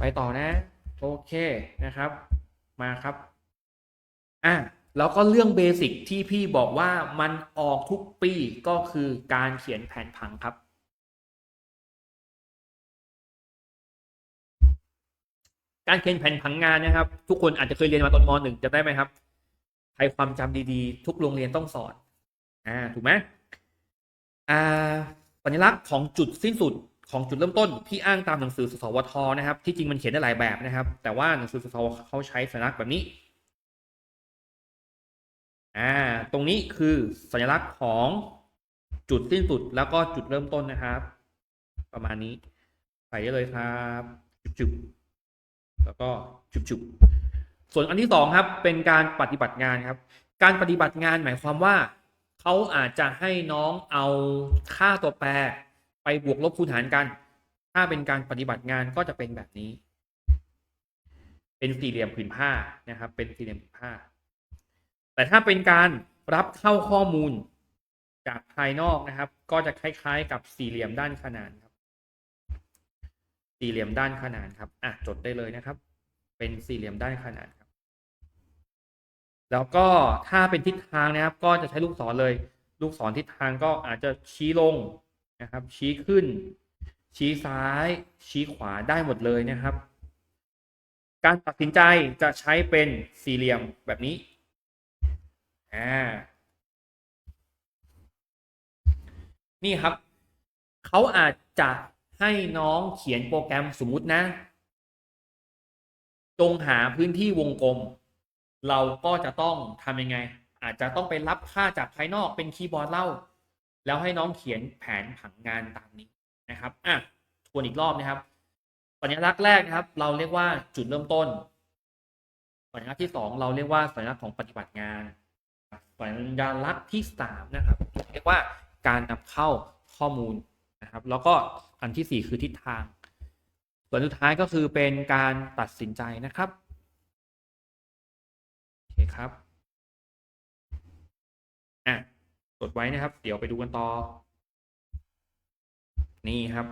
ไปต่อนะ โอเคนะครับ มาครับ อะแล้วก็เรื่องเบสิกที่พี่บอกว่ามันออกทุกปีก็คือการเขียนแผนผังครับ การเขียนแผนผังงานนะครับ ทุกคนอาจจะเคยเรียนมาตอนมหนึ่งจะได้ไหมครับใครความจำดีๆ ทุกโรงเรียนต้องสอนอ่าถูกไหมอ่าสัญลักษณ์ของจุดสิ้นสุด ของจุดเริ่มต้นที่อ้างตามหนังสือสสวทนะครับ ที่จริงมันเขียนได้หลายแบบนะครับ แต่ว่าหนังสือสสวเขาใช้สัญลักษณ์แบบนี้อ่าตรงนี้คือสัญลักษณ์ของจุดสิ้นสุดแล้วก็จุดเริ่มต้นนะครับ ประมาณนี้ใส่ได้เลยครับจุบๆแล้วก็จุบๆส่วนอันที่สองครับ เป็นการปฏิบัติงานครับ การปฏิบัติงานหมายความว่าเขาอาจจะให้น้องเอาค่าตัวแปร ไปบวกลบคูณหารกัน ถ้าเป็นการปฏิบัติงานก็จะเป็นแบบนี้ เป็นสี่เหลี่ยมผืนผ้านะครับ เป็นสี่เหลี่ยมผืนผ้า แต่ถ้าเป็นการรับเข้าข้อมูลจากภายนอกนะครับ ก็จะคล้ายๆ กับสี่เหลี่ยมด้านขนานครับ สี่เหลี่ยมด้านขนานครับอะจดได้เลยนะครับ เป็นสี่เหลี่ยมด้านขนานครับ แล้วก็ถ้าเป็นทิศทางนะครับ ก็จะใช้ลูกศรเลย ลูกศรทิศทางก็อาจจะชี้ลง นะครับ ชี้ขึ้น ชี้ซ้าย ชี้ขวาได้หมดเลยนะครับ การตัดสินใจจะใช้เป็นสี่เหลี่ยมแบบนี้อ่านี่ครับ เขาอาจจะให้น้องเขียนโปรแกรมสมมุตินะ จงหาพื้นที่วงกลม เราก็จะต้องทำยังไง อาจจะต้องไปรับค่าจากภายนอกเป็นคีย์บอร์ดเล่า แล้วให้น้องเขียนแผนผังงานตามนี้นะครับอะทวนอีกรอบนะครับสัญลักษณ์แรกนะครับ เราเรียกว่าจุดเริ่มต้น สัญลักษณ์ที่สองเราเรียกว่าสัญลักษณ์ของปฏิบัติงาน สัญลักษณ์ที่สามนะครับ เรียกว่าการนำเข้าข้อมูลนะครับ แล้วก็อันที่สี่คือทิศทาง ส่วนสุดท้ายก็คือเป็นการตัดสินใจนะครับโอเคครับ จดไว้นะครับ เดี๋ยวไปดูกันต่อ นี่ครับ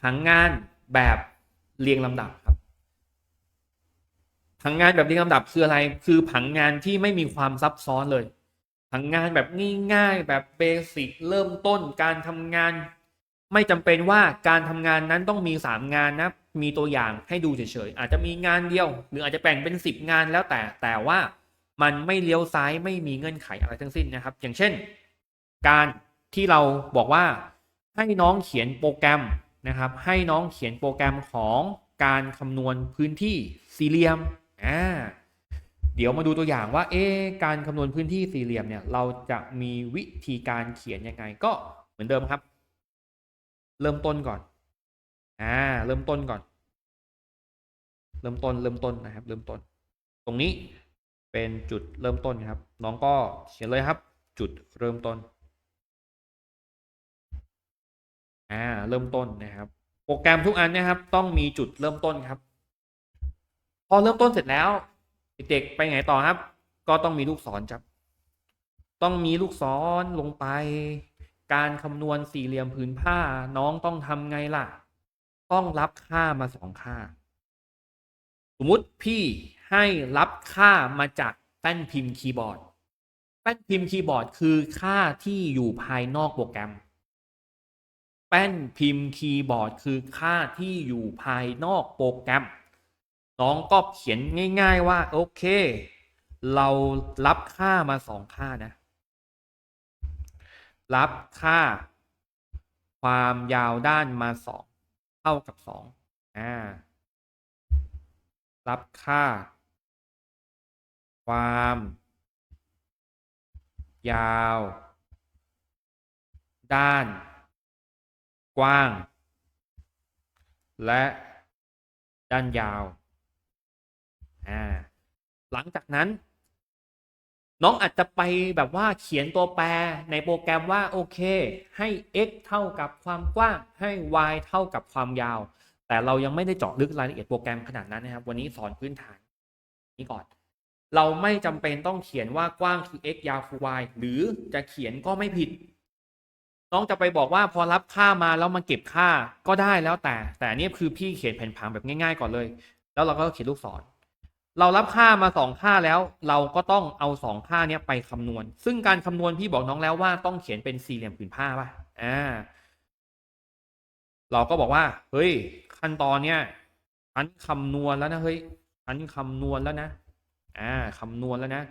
ผังงานแบบเรียงลำดับครับผังงานแบบเรียงลำดับคืออะไร คือผังงานที่ไม่มีความซับซ้อนเลยผังงานแบบง่ายๆแบบเบสิกเริ่มต้นการทำงาน ไม่จำเป็นว่าการทำงานนั้นต้องมีสามงานนะมีตัวอย่างให้ดูเฉยๆอาจจะมีงานเดียว หรืออาจจะแบ่งเป็นสิบงานแล้วแต่แต่ว่า มันไม่เลี้ยวซ้ายไม่มีเงื่อนไขอะไรทั้งสิ้นนะครับ อย่างเช่น การที่เราบอกว่าให้น้องเขียนโปรแกรมนะครับ ให้น้องเขียนโปรแกรมของการคำนวณพื้นที่สี่เหลี่ยมอ่าเดี๋ยวมาดูตัวอย่างว่า เอ๊การคำนวณพื้นที่สี่เหลี่ยมเนี่ย เราจะมีวิธีการเขียนยังไงก็เหมือนเดิมครับ เริ่มต้นก่อนอ่าเริ่มต้นก่อน เริ่มต้นเริ่มต้นนะครับ เริ่มต้น ตรงนี้ เป็นจุดเริ่มต้นครับ น้องก็เขียนเลยครับ จุดเริ่มต้นอ่าเริ่มต้นนะครับ โปรแกรมทุกอันนะครับ ต้องมีจุดเริ่มต้นครับ พอเริ่มต้นเสร็จแล้วเด็กๆไปไงต่อครับ ก็ต้องมีลูกศรครับ ต้องมีลูกศรลงไป การคำนวณสี่เหลี่ยมผืนผ้า น้องต้องทำไงล่ะ ต้องรับค่ามาสองค่า สมมติพี่ ให้รับค่ามาจากแป้นพิมพ์คีย์บอร์ด แป้นพิมพ์คีย์บอร์ดคือค่าที่อยู่ภายนอกโปรแกรม แป้นพิมพ์คีย์บอร์ดคือค่าที่อยู่ภายนอกโปรแกรม น้องก็เขียนง่าย ๆว่า โอเค เรารับค่ามาสองค่านะ รับค่า ความยาวด้านมาสองเท่ากับสองอ่ารับค่า ความ ยาว ด้าน กว้าง และด้านยาว หลังจากนั้น น้องอาจจะไปแบบว่าเขียนตัวแปรในโปรแกรมว่า โอเค ให้ x เท่ากับความกว้าง ให้ y เท่ากับความยาว แต่เรายังไม่ได้เจาะลึกรายละเอียดโปรแกรมขนาดนั้นนะครับ วันนี้สอนพื้นฐานนี้ก่อน เราไม่จำเป็นต้องเขียนว่ากว้างคือ x ยาวคือ y หรือจะเขียนก็ไม่ผิด น้องจะไปบอกว่าพอรับค่ามาแล้วมาเก็บค่าก็ได้แล้วแต่ แต่นี่คือพี่เขียนแผนผังแบบง่าย ๆ ก่อนเลย แล้วเราก็เขียนลูกศร เรารับค่ามาสองค่าแล้ว เราก็ต้องเอาสองค่าเนี้ยไปคำนวณ ซึ่งการคำนวณพี่บอกน้องแล้วว่าต้องเขียนเป็นสี่เหลี่ยมผืนผ้าป่ะอ่าเราก็บอกว่า เฮ้ย ขั้นตอนเนี้ยฉันคำนวณแล้วนะเฮ้ยฉันคำนวณแล้วนะ อ่าคำนวณแล้วนะ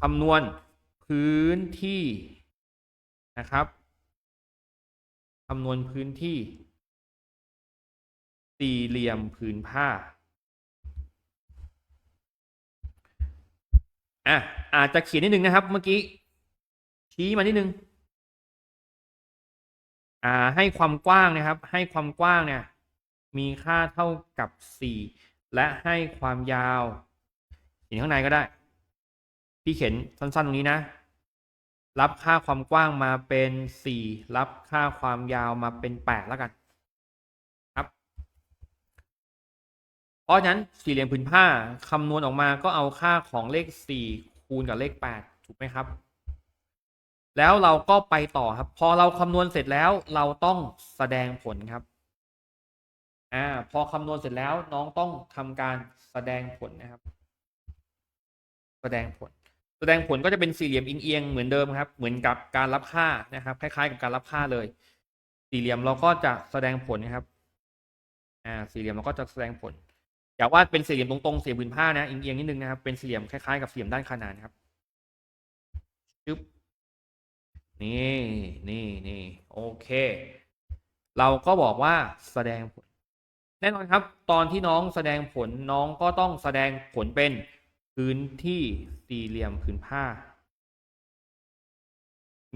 คำนวณพื้นที่นะครับคำนวณพื้นที่ สี่เหลี่ยมผืนผ้าอะอาจจะเขียนนิดนึงนะครับ เมื่อกี้ ชี้มานิดนึงอ่าให้ความกว้างนะครับ ให้ความกว้างเนี่ย มีค่าเท่ากับสี่และให้ความยาว เขียนข้างในก็ได้ พี่เขียนสั้นๆตรงนี้นะ รับค่าความกว้างมาเป็นสี่รับค่าความยาวมาเป็นแปดแล้วกันครับ เพราะฉะนั้นสี่เหลี่ยมผืนผ้าคำนวณออกมาก็เอาค่าของเลขสี่คูณกับเลขแปดถูกไหมครับ แล้วเราก็ไปต่อครับ พอเราคำนวณเสร็จแล้วเราต้องแสดงผลครับอ่าพอคำนวณเสร็จแล้วน้องต้องทำการแสดงผลนะครับ แสดงผล แสดงผลก็จะเป็นสี่เหลี่ยมเอียงเหมือนเดิมครับ เหมือนกับการรับค่านะครับ คล้าย ๆ กับการรับค่าเลย สี่เหลี่ยมเราก็จะแสดงผลนะครับ อ่า สี่เหลี่ยมเราก็จะแสดงผลอย่าว่าเป็นสี่เหลี่ยมตรงๆสี่เหลี่ยมผืนผ้านะเอียงนิดนึงนะครับ เป็นสี่เหลี่ยมคล้ายๆกับสี่เหลี่ยมด้านขนานครับจึ๊บนี่นี่นี่โอเค เราก็บอกว่าแสดงผล แน่นอนครับ ตอนที่น้องแสดงผลน้องก็ต้องแสดงผลเป็น พื้นที่สี่เหลี่ยมผืนผ้า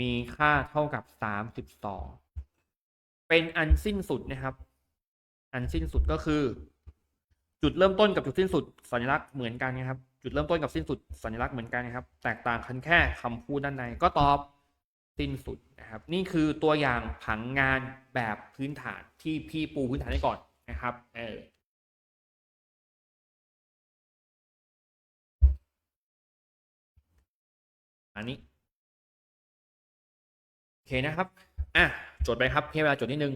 มีค่าเท่ากับสามสิบสองเป็นอันสิ้นสุดนะครับ อันสิ้นสุดก็คือ จุดเริ่มต้นกับจุดสิ้นสุด สัญลักษณ์เหมือนกันนะครับ จุดเริ่มต้นกับสิ้นสุดสัญลักษณ์เหมือนกันนะครับ แตกต่างกันแค่คำพูดด้านในก็ตอบสิ้นสุดนะครับ นี่คือตัวอย่างผังงานแบบพื้นฐานที่พี่ปูพื้นฐานให้ก่อนนะครับ เออ อันนี้โอเคนะครับ อะจดไปครับให้เวลาจดนิดนึง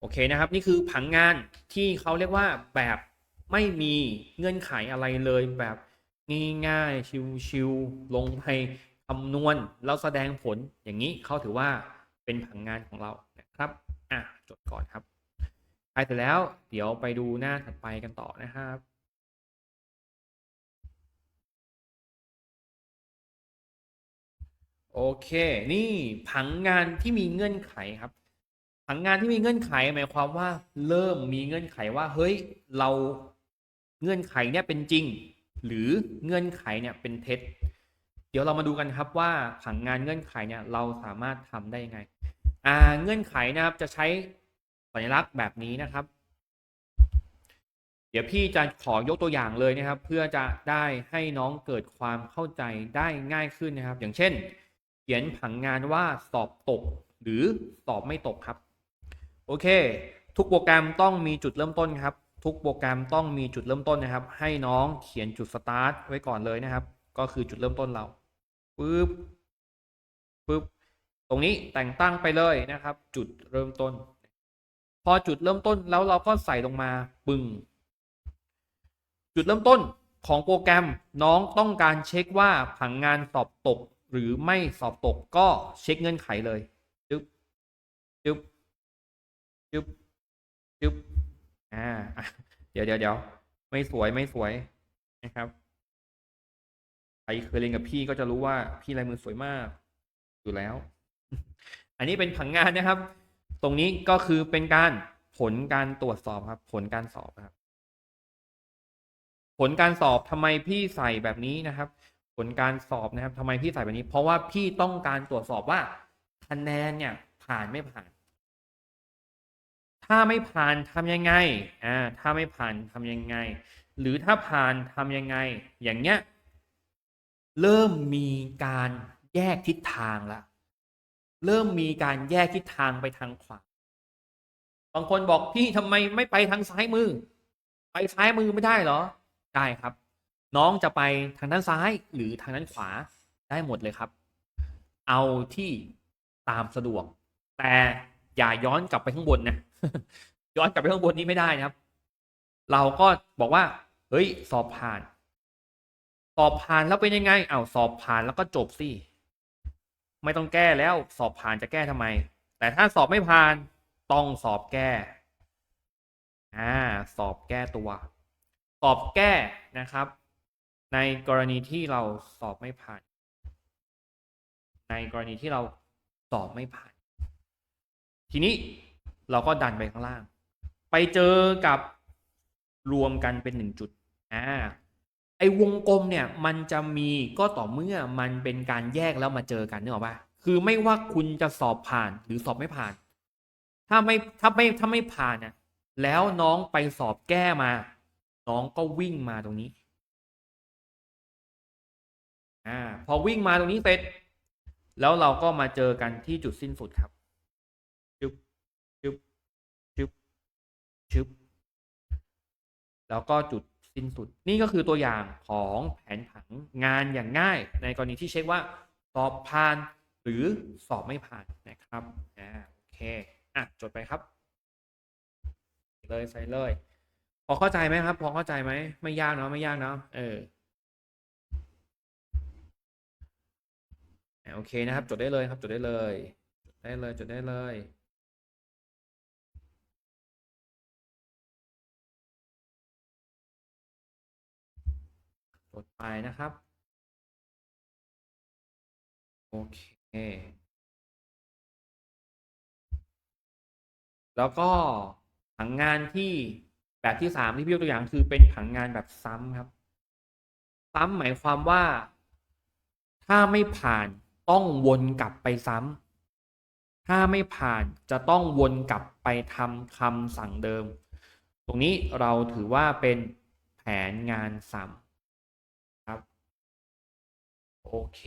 โอเคนะครับ นี่คือผังงานที่เขาเรียกว่าแบบไม่มีเงื่อนไขอะไรเลยแบบง่ายๆชิวๆลงไปคำนวณแล้วแสดงผลอย่างนี้เขาถือว่าเป็นผังงานของเรานะครับอะจดก่อนครับใครเสร็จแล้วเดี๋ยวไปดูหน้าถัดไปกันต่อนะครับ โอเค นี่ผังงานที่มีเงื่อนไขครับ ผังงานที่มีเงื่อนไขหมายความว่า เริ่มมีเงื่อนไขว่า เฮ้ย เราเงื่อนไขเนี่ยเป็นจริง หรือเงื่อนไขเนี่ยเป็นเท็จ เดี๋ยวเรามาดูกันครับว่าผังงานเงื่อนไขเนี่ยเราสามารถทำได้ยังไง อ่า เงื่อนไขนะครับจะใช้สัญลักษณ์แบบนี้นะครับ เดี๋ยวพี่จะขอยกตัวอย่างเลยนะครับ เพื่อจะได้ให้น้องเกิดความเข้าใจได้ง่ายขึ้นนะครับ อย่างเช่น ขียนผังงานว่าสอบตก หรือสอบไม่ตกครับ โอเค ทุกโปรแกรมต้องมีจุดเริ่มต้นครับ ทุกโปรแกรมต้องมีจุดเริ่มต้นนะครับ ให้น้องเขียนจุดสตาร์ทไว้ก่อนเลยนะครับ ก็คือจุดเริ่มต้นเราปึ๊บปึ๊บตรงนี้แต่งตั้งไปเลยนะครับ จุดเริ่มต้น พอจุดเริ่มต้นแล้วเราก็ใส่ลงมาปึ้งจุดเริ่มต้นของโปรแกรมน้องต้องการเช็คว่าผังงานสอบตก หรือไม่สอบตกก็เช็คเงื่อนไขเลยจึ๊บจึ๊บจึ๊บจึ๊บอ่าเดี๋ยวเดี๋ยวเดี๋ยวไม่สวยไม่สวยนะครับใครเคยเรียนกับพี่ก็จะรู้ว่าพี่ลายมือสวยมากอยู่แล้ว อันนี้เป็นผังงานนะครับ ตรงนี้ก็คือเป็นการผลการตรวจสอบครับ ผลการสอบครับ ผลการสอบทำไมพี่ใส่แบบนี้นะครับ ผลการสอบนะครับทำไมพี่ใส่แบบนี้ เพราะว่าพี่ต้องการตรวจสอบว่าคะแนนเนี่ยผ่านไม่ผ่าน ถ้าไม่ผ่านทำยังไงอ่าถ้าไม่ผ่านทำยังไง หรือถ้าผ่านทำยังไง อย่างเงี้ยเริ่มมีการแยกทิศทางละเริ่มมีการแยกทิศทางไปทางขวาบางคนบอกพี่ทำไมไม่ไปทางซ้ายมือ ไปซ้ายมือไม่ได้เหรอ ได้ครับ น้องจะไปทางด้านซ้ายหรือทางด้านขวาได้หมดเลยครับ เอาที่ตามสะดวก แต่อย่าย้อนกลับไปข้างบนนะย้อนกลับไปข้างบนนี้ไม่ได้นะครับ เราก็บอกว่า เฮ้ย สอบผ่าน สอบผ่านแล้วเป็นยังไงเอ้าสอบผ่านแล้วก็จบสิไม่ต้องแก้แล้วสอบผ่านจะแก้ทำไม แต่ถ้าสอบไม่ผ่านต้องสอบแก้อ่าสอบแก้ตัว สอบแก้นะครับ ในกรณีที่เราสอบไม่ผ่าน ในกรณีที่เราสอบไม่ผ่าน ทีนี้เราก็ดันไปข้างล่าง ไปเจอกับรวมกันเป็นหนึ่งจุดอ่าไอ้วงกลมเนี่ยมันจะมีก็ต่อเมื่อมันเป็นการแยกแล้วมาเจอกันนึกออกปะคือไม่ว่าคุณจะสอบผ่านหรือสอบไม่ผ่าน ถ้าไม่ถ้าไม่ถ้าไม่ผ่านเนี่ยแล้วน้องไปสอบแก้มา น้องก็วิ่งมาตรงนี้ อ่าพอวิ่งมาตรงนี้เสร็จ แล้วเราก็มาเจอกันที่จุดสิ้นสุดครับชึบชึบชึบชึบแล้วก็จุดสิ้นสุด นี่ก็คือตัวอย่างของแผนผังงานอย่างง่าย ในกรณีที่เช็คว่าสอบผ่านหรือสอบไม่ผ่านนะครับอ่าโอเคอะจดไปครับ เลยใส่เลย พอเข้าใจไหมครับ พอเข้าใจไหมไม่ยากเนาะไม่ยากเนาะเอออะ โอเคนะครับ จดได้เลยครับ จดได้เลยจดได้เลย จดได้เลย จดไปนะครับ โอเค แล้วก็ผังงานที่แบบที่สามที่พี่ยกตัวอย่างคือเป็นผังงานแบบซ้ำครับ ซ้ำหมายความว่า ถ้าไม่ผ่าน ต้องวนกลับไปซ้ำถ้าไม่ผ่านจะต้องวนกลับไปทำคำสั่งเดิม ตรงนี้เราถือว่าเป็นแผนงานซ้ำครับ โอเค